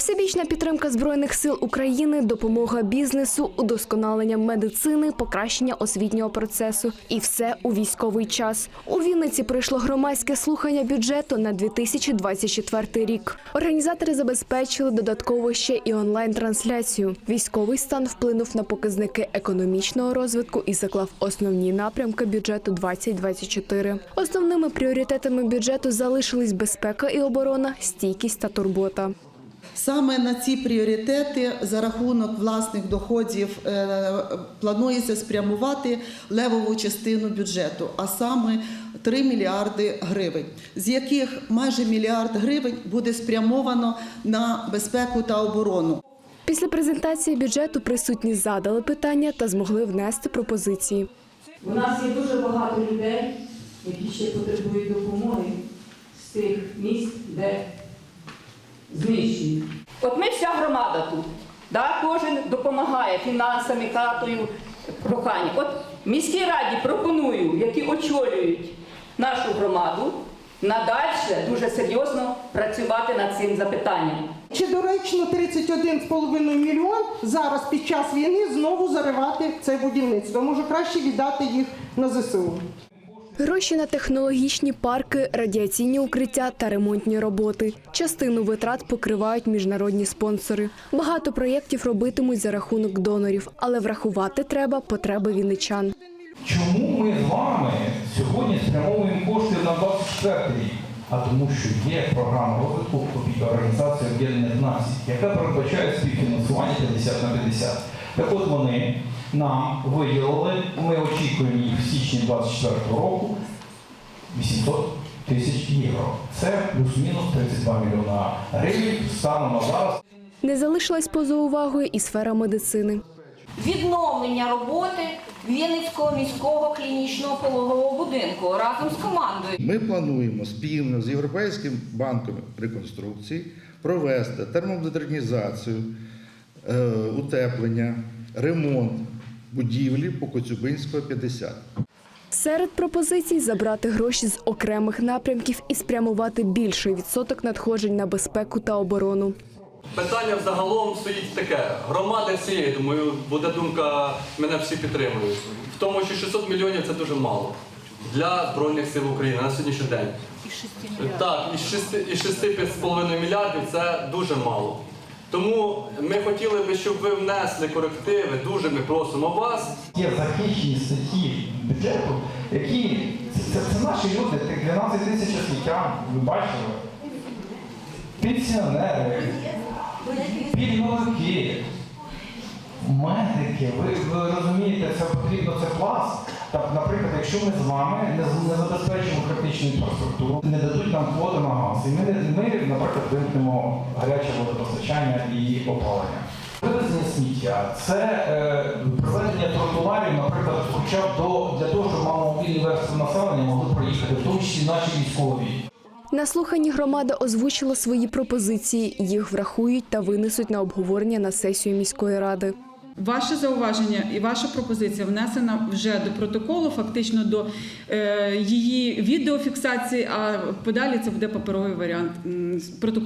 Всебічна підтримка збройних сил України, допомога бізнесу, удосконалення медицини, покращення освітнього процесу і все у військовий час. У Вінниці пройшло громадське слухання бюджету на 2024 рік. Організатори забезпечили додатково ще і онлайн-трансляцію. Військовий стан вплинув на показники економічного розвитку і заклав основні напрямки бюджету 2024. Основними пріоритетами бюджету залишились безпека і оборона, стійкість та турбота. Саме на ці пріоритети за рахунок власних доходів е, планується спрямувати левову частину бюджету, а саме 3 мільярди гривень, з яких майже мільярд гривень буде спрямовано на безпеку та оборону. Після презентації бюджету присутні задали питання та змогли внести пропозиції. У нас є дуже багато людей, які ще потребують допомоги з тих місць, де громада тут. Да? Кожен допомагає фінансами, хатою, проханням. От міській раді пропоную, які очолюють нашу громаду, надальше дуже серйозно працювати над цим запитанням. Чи доречно 31,5 мільйон зараз під час війни знову заривати це будівництво? Може краще віддати їх на ЗСУ? Гроші на технологічні парки, радіаційні укриття та ремонтні роботи. Частину витрат покривають міжнародні спонсори. Багато проєктів робитимуть за рахунок донорів, але врахувати треба потреби вінничан. Чому ми з вами сьогодні спрямовуємо кошти на 24 рік? А тому, що є програма розвитку під Організації Об'єднаних Націй, яка передбачає співфінансування 50 на 50. Так от вони нам виділили, ми очікуємо їх в січні 24 року 800 тисяч євро. Це плюс-мінус 32 мільйона гривень станом на зараз. Не залишилась поза увагою і сфера медицини. відновлення роботи Вінницького міського клінічного пологового будинку разом з командою. Ми плануємо спільно з Європейським банком реконструкції провести термомодернізацію, е, утеплення, ремонт будівлі по Коцюбинського 50. Серед пропозицій забрати гроші з окремих напрямків і спрямувати більший відсоток надходжень на безпеку та оборону. Питання взагалом стоїть таке. Громади всієї, думаю, буде думка, мене всі підтримують. В тому, що 600 мільйонів це дуже мало для Збройних сил України на сьогоднішній день. І Так, із 6, із 6,5 мільярдів це дуже мало. Тому ми хотіли би, щоб ви внесли корективи, дуже ми просимо вас. Є захищені статті бюджету, які це, це, наші люди, тих 12 тисяч освітян, ви бачили, пенсіонери, пільговики, медики. Ви, ви розумієте, це потрібно, це пласт. Так, наприклад, якщо ми з вами не, не забезпечимо критичну інфраструктуру, не дадуть нам квоти на газ, і ми, ми наприклад, вимкнемо гаряче водопостачання і опалення. Вивезення сміття це е, проведення тротуарів, наприклад, хоча б до для того, щоб маломобільні верстви населення могли проїхати, в тому числі наші військові. На слуханні громада озвучила свої пропозиції. Їх врахують та винесуть на обговорення на сесію міської ради. Ваше зауваження і ваша пропозиція внесена вже до протоколу, фактично до е, її відеофіксації, а подалі це буде паперовий варіант протоколу.